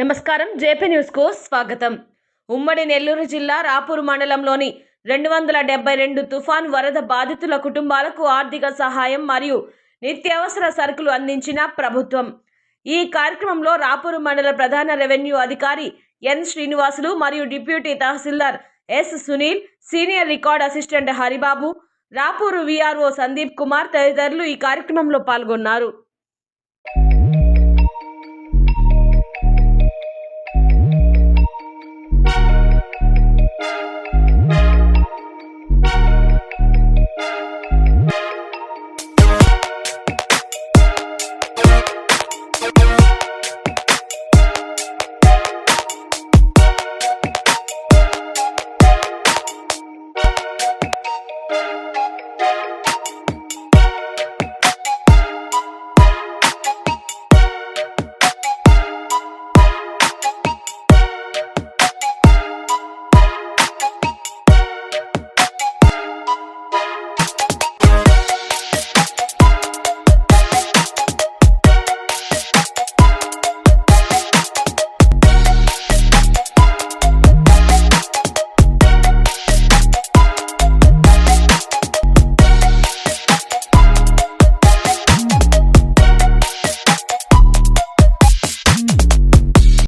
నమస్కారం. జేపీ న్యూస్కు స్వాగతం. ఉమ్మడి నెల్లూరు జిల్లా రాపూర్ మండలంలోని రెండు వందల డెబ్బై రెండు తుఫాన్ వరద బాధితుల కుటుంబాలకు ఆర్థిక సహాయం మరియు నిత్యావసర సరుకులు అందించిన ప్రభుత్వం. ఈ కార్యక్రమంలో రాపూరు మండల ప్రధాన రెవెన్యూ అధికారి ఎన్ శ్రీనివాసులు మరియు deputy tahsildar S Sunil senior record assistant Haribabu Rapur VRO Sandeep Kumar తదితరులు ఈ కార్యక్రమంలో పాల్గొన్నారు.